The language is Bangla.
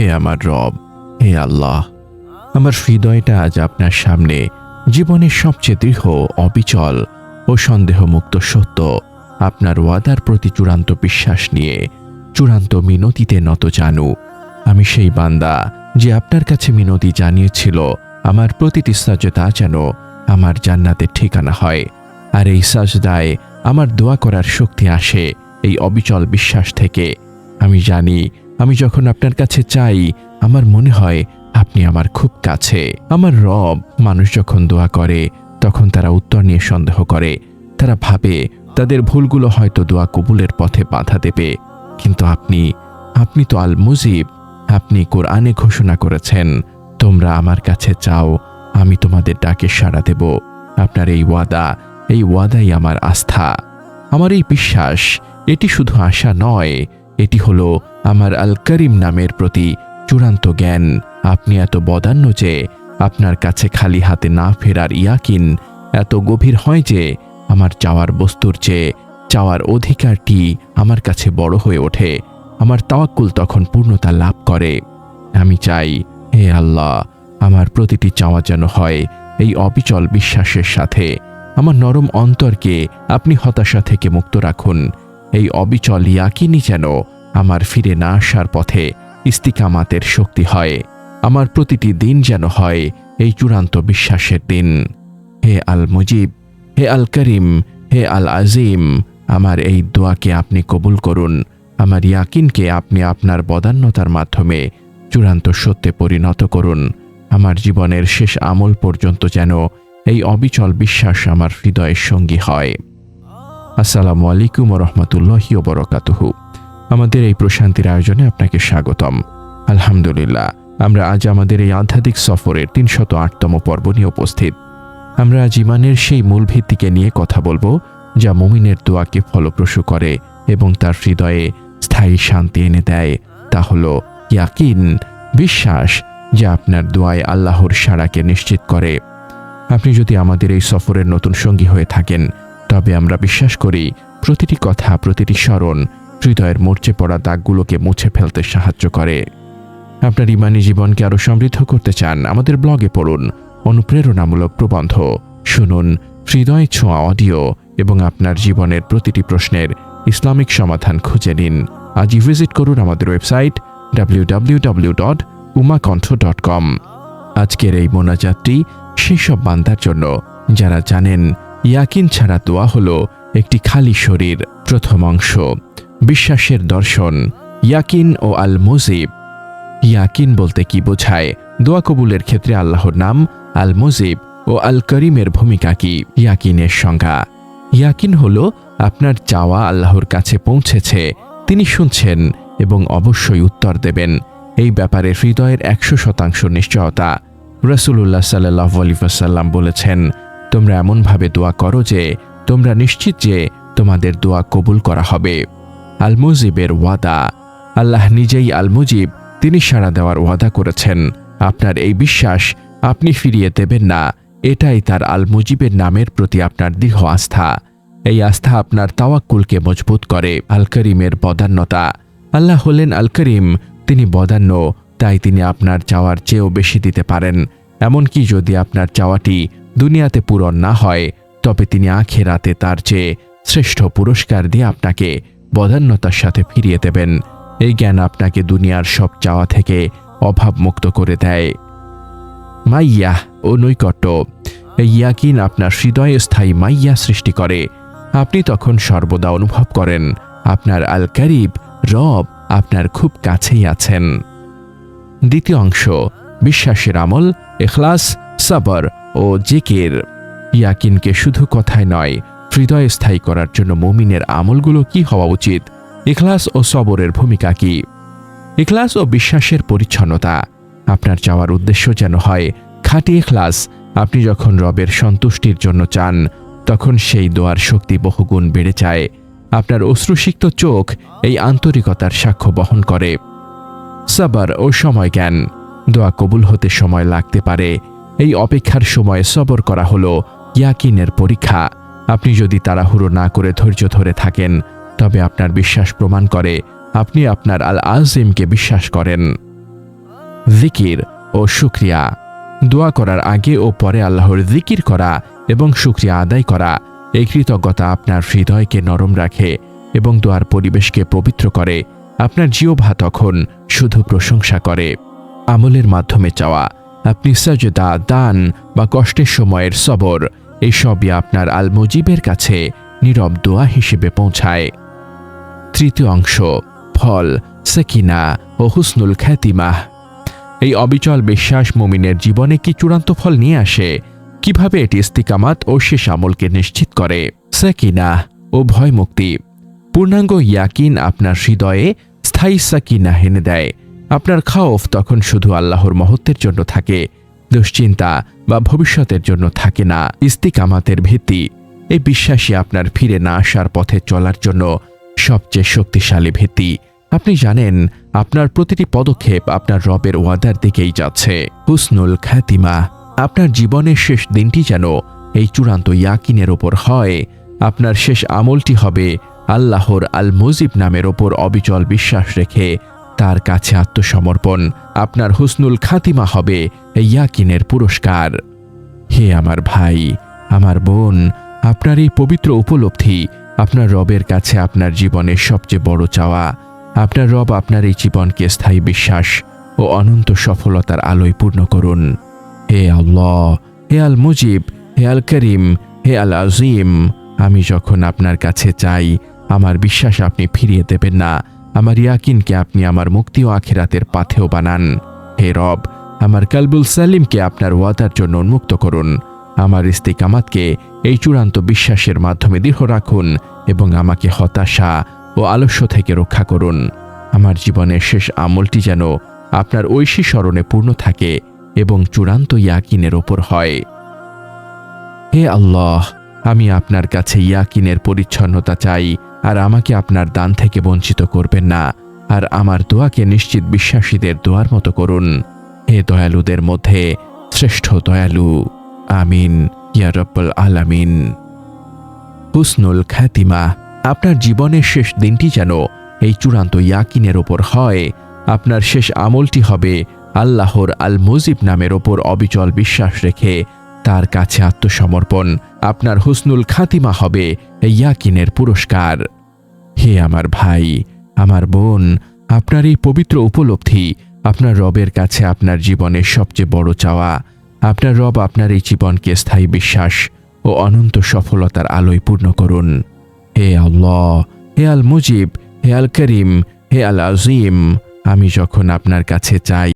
হে আমার রব, হে আল্লাহ, আমার হৃদয়টা আজ আপনার সামনে। জীবনের সবচেয়ে দৃঢ়, অবিচল ও সন্দেহমুক্ত সত্য। আপনার ওয়াদার প্রতি চূড়ান্ত বিশ্বাস নিয়ে, চূড়ান্ত মিনতিতে নত জানু। আমি সেই বান্দা যে আপনার কাছে মিনতি জানিয়েছিল, আমার প্রতিটি সাজদা যেন আমার জান্নাতের ঠিকানা হয়। আর এই সাজদায় আমার দোয়া করার শক্তি আসে এই অবিচল বিশ্বাস থেকে। আমি জানি আমি যখন আপনার কাছে চাই, আমার মনে হয় আপনি আমার খুব কাছে। আমার রব মানুষ যখন দোয়া করে, তখন তারা উত্তর নিয়ে সন্দেহ করে। তারা ভাবে, তাদের ভুলগুলো হয়তো দোয়া কবুলের পথে বাধা দেবে। কিন্তু আপনি আপনি তো আল মুজিব আপনি কোরআনে ঘোষণা করেছেন, তোমরা আমার কাছে চাও, আমি তোমাদের ডাকে সাড়া দেব। আপনার এই ওয়াদা, এই ওয়াদাই আমার আস্থা। আমার এই বিশ্বাস, এটি শুধু আশা নয়, এটি হলো আমার আল করিম নামের প্রতি চূড়ান্ত জ্ঞান। আপনি এত বদান্য যে আপনার কাছে খালি হাতে না ফেরার ইয়াকিন, এত গভীর হয় যে আমার চাওয়ার বস্তুর চেয়ে চাওয়ার অধিকারটি আমার কাছে বড় হয়ে ওঠে। আমার তাওয়াক্কুল তখন পূর্ণতা লাভ করে। আমি চাই, হে আল্লাহ, আমার প্রতিটি চাওয়া যেন হয় এই অবিচল বিশ্বাসের সাথে। আমার নরম অন্তরকে আপনি হতাশা থেকে মুক্ত রাখুন। এই অবিচল ইয়াকিনই যেন আমার ফিরে না আসার পথে ইস্তিকামাতের শক্তি হয়। আমার প্রতিটি দিন যেন হয় এই চূড়ান্ত বিশ্বাসের দিন। হে আল মুজিব হে আল করিম হে আল আজিম আমার এই দোয়াকে আপনি কবুল করুন। আমার ইয়াকিনকে আপনি আপনার বদান্যতার মাধ্যমে চূড়ান্ত সত্যে পরিণত করুন। আমার জীবনের শেষ আমল পর্যন্ত যেন এই অবিচল বিশ্বাস আমার হৃদয়ের সঙ্গী হয়। আসসালামু আলাইকুম রহমতুল্লাহি বরকাতুহু। আমাদের এই প্রশান্তির আয়োজনে আপনাকে স্বাগতম। আলহামদুলিল্লাহ, আমরা আজ আমাদের এই আধ্যাত্মিক সফরের তিনশত আটতম পর্ব নিয়ে উপস্থিত। আমরা আজ ইমানের সেই মূল ভিত্তিকে নিয়ে কথা বলব, যা মুমিনের দোয়াকে ফলপ্রসূ করে এবং তার হৃদয়ে স্থায়ী শান্তি এনে দেয়। তা হল ইয়াকিন, বিশ্বাস, যা আপনার দোয়ায় আল্লাহর সাড়াকে নিশ্চিত করে। আপনি যদি আমাদের এই সফরের নতুন সঙ্গী হয়ে থাকেন, তবে আমরা বিশ্বাস করি, প্রতিটি কথা, প্রতিটি স্মরণ হৃদয়ের মরচে পড়া দাগগুলোকে মুছে ফেলতে সাহায্য করে। আপনার ইমানি জীবনকে আরও সমৃদ্ধ করতে চান, আমাদের ব্লগে পড়ুন। অনুপ্রেরণামূলক প্রবন্ধ, শুনুন হৃদয় ছোঁয়া অডিও এবং আপনার জীবনের প্রতিটি প্রশ্নের ইসলামিক সমাধান খুঁজে নিন। আজই ভিজিট করুন আমাদের website W dot Umakantha dot com আজকের এই মোনাজাতটি সেসব বান্দার জন্য, যারা জানেন ইয়াকিন ছাড়া দোয়া হলো একটি খালি শরীর প্রথম অংশ। বিশ্বাসের দর্শন, ইয়াকিন ও আল মুজিব ইয়াকিন বলতে কি বোঝায়? দোয়া কবুলের ক্ষেত্রে আল্লাহর নাম আল মুজিব ও আল করিমের ভূমিকা কি? ইয়াকিনের সংজ্ঞা। ইয়াকিন হল আপনার চাওয়া আল্লাহর কাছে পৌঁছেছে, তিনি শুনছেন এবং অবশ্যই উত্তর দেবেন। এই ব্যাপারে হৃদয়ের একশো শতাংশ নিশ্চয়তা। রসুল্লাহ সাল্লাহ বলেছেন, তোমরা এমনভাবে দোয়া করো যে, তোমরা নিশ্চিত যে তোমাদের দোয়া কবুল করা হবে। আল মুজিবের ওয়াদা। আল্লাহ নিজেই আল মুজিব তিনি সাড়া দেওয়ার ওয়াদা করেছেন। আপনার এই বিশ্বাস আপনি ফিরিয়ে দেবেন না। এটাই তার আল মুজিবের নামের প্রতি আপনার দৃঢ় আস্থা। এই আস্থা আপনার তাওয়াক্কুলকে মজবুত করে আল করিমের বদান্যতা। আল্লাহ হলেন আল করিম তিনি বদান্য, তাই তিনি আপনার চাওয়ার চেয়েও বেশি দিতে পারেন। এমনকি যদি আপনার চাওয়াটি দুনিয়াতে পূরণ না হয়, তবে তিনি আখেরাতে তার চেয়ে শ্রেষ্ঠ পুরস্কার দিয়ে আপনাকে বদান্যতার সাথে ফিরিয়ে দেবেন। এই জ্ঞান আপনাকে দুনিয়ার সব চাওয়া থেকে অভাবমুক্ত করে দেয়। মাইয়া ও নৈকট্য। এই ইয়াকিন আপনার হৃদয়ে স্থায়ী মাইয়া সৃষ্টি করে। আপনি তখন সর্বদা অনুভব করেন, আপনার আল কারিব রব আপনার খুব কাছেই আছেন। দ্বিতীয় অংশ, বিশ্বাসের আমল, এখলাস, সাবর ও জেকের। ইয়াকিনকে শুধু কথায় নয় হৃদয়ে স্থায়ী করার জন্য মুমিনের আমলগুলো কি হওয়া উচিত? ইখলাস ও সবরের ভূমিকা কি? ইখলাস ও বিশ্বাসের পরিচ্ছন্নতা। আপনার চাওয়ার উদ্দেশ্য যেন হয় খাঁটি ইখলাস। আপনি যখন রবের সন্তুষ্টির জন্য চান, তখন সেই দোয়ার শক্তি বহুগুণ বেড়ে যায়। আপনার অশ্রুসিক্ত চোখ এই আন্তরিকতার সাক্ষ্য বহন করে। সাবার ও সময় জ্ঞান। দোয়া কবুল হতে সময় লাগতে পারে। এই অপেক্ষার সময় সবর করা হলো ইয়াকিনের পরীক্ষা। আপনি যদি তাড়াহুড়ো না করে ধৈর্য ধরে থাকেন, তবে আপনার বিশ্বাস প্রমাণ করে, আপনি আপনার আল আজিমকে বিশ্বাস করেন। জিকির ও শুক্রিয়া। দোয়া করার আগে ও পরে আল্লাহর জিকির করা এবং শুক্রিয়া আদায় করা, এই কৃতজ্ঞতা আপনার হৃদয়কে নরম রাখে এবং দোয়ার পরিবেশকে পবিত্র করে, আপনার জিওভা তখন শুধু প্রশংসা করে। আমলের মাধ্যমে চাওয়া, আপনি সাজদা, দান বা কষ্টের সময়ের সবর এই সবই আপনার আল মুজিবের কাছে নীরব দোয়া হিসেবে পৌঁছায়। তৃতীয় অংশ, ফল, সেকিনা ও হুসনুল খ্যাতিমাহ এই অবিচল বিশ্বাস মুমিনের জীবনে কি চূড়ান্ত ফল নিয়ে আসে? কীভাবে এটি ইস্তিকামাত ও শেষ আমলকে নিশ্চিত করে? সাকিনা ও ভয়মুক্তি। পূর্ণাঙ্গ ইয়াকিন আপনার হৃদয়ে স্থায়ী সাকিনা হেনে দেয়। আপনার খাওফ তখন শুধু আল্লাহর মহত্বের জন্য থাকে। দুশ্চিন্তা বা ভবিষ্যতের জন্য থাকে না। ইস্তিকামাতের ভিত্তি এই বিশ্বাসী আপনার ফিরে না আসার পথে চলার জন্য সবচেয়ে শক্তিশালী ভিত্তি আপনি জানেন, আপনার প্রতিটি পদক্ষেপ আপনার রবের ওয়াদার দিকেই যাচ্ছে। হুসনুল খ্যাতিমা আপনার জীবনের শেষ দিনটি যেন এই চূড়ান্ত ইয়াকিনের ওপর হয়। আপনার শেষ আমলটি হবে আল্লাহর আল মুজিব নামের ওপর অবিচল বিশ্বাস রেখে তার কাছে আত্মসমর্পণ। আপনার হুসনুল খাতিমা হবে ইয়াকিনের পুরস্কার। হে আমার ভাই, আমার বোন, আপনার এই পবিত্র উপলব্ধি আপনার রবের কাছে আপনার জীবনের সবচেয়ে বড় চাওয়া। আপনার রব আপনার এই জীবনকে স্থায়ী বিশ্বাস ও অনন্ত সফলতার আলোয় পূর্ণ করুন। হে আল্লাহ, হে আল মুজিব হে আল করিম হে আল আজিম আমি যখন আপনার কাছে চাই, আমার বিশ্বাস আপনি ফিরিয়ে দেবেন না। আমার ইয়াকিনকে আপনি আমার মুক্তি ও আখিরাতের পাথেও বানান। হে রব আমার কালবুল সালিমকে আপনার ওয়াদার জন্য উন্মুক্ত করুন। আমার ইস্তিকামাতকে এই চূড়ান্ত বিশ্বাসের মাধ্যমে দৃঢ় রাখুন এবং আমাকে হতাশা ও আলস্য থেকে রক্ষা করুন। আমার জীবনের শেষ আমলটি যেন আপনার ঐশী স্মরণে পূর্ণ থাকে এবং চূড়ান্ত ইয়াকিনের ওপর হয়। হে আল্লাহ, আমি আপনার কাছে ইয়াকিনের পরিচ্ছন্নতা চাই, আর আমাকে আপনার দান থেকে বঞ্চিত করবেন না, আর আমার দোয়াকে নিশ্চিত বিশ্বাসীদের দোয়ার মতো করুন। হে দয়ালুদের মধ্যে শ্রেষ্ঠ দয়ালু, আমিন, ইয়া আলামিন। হুসনুল খ্যাতিমা আপনার জীবনের শেষ দিনটি যেন এই চূড়ান্ত ইয়াকিনের ওপর হয়, আপনার শেষ আমলটি হবে আল্লাহর আল মুজিব নামের ওপর অবিচল বিশ্বাস রেখে তার কাছে আত্মসমর্পণ, আপনার হুসনুল খাতিমা হবে ইয়াকিনের পুরস্কার। হে আমার ভাই, আমার বোন, আপনার এই পবিত্র উপলব্ধি আপনার রবের কাছে আপনার জীবনের সবচেয়ে বড় চাওয়া, আপনার রব আপনার এই জীবনকে স্থায়ী বিশ্বাস ও অনন্ত সফলতার আলোয় পূর্ণ করুন। হে আল্লাহ, হে আল মুজিব হে আল করিম হে আল আজিম আমি যখন আপনার কাছে চাই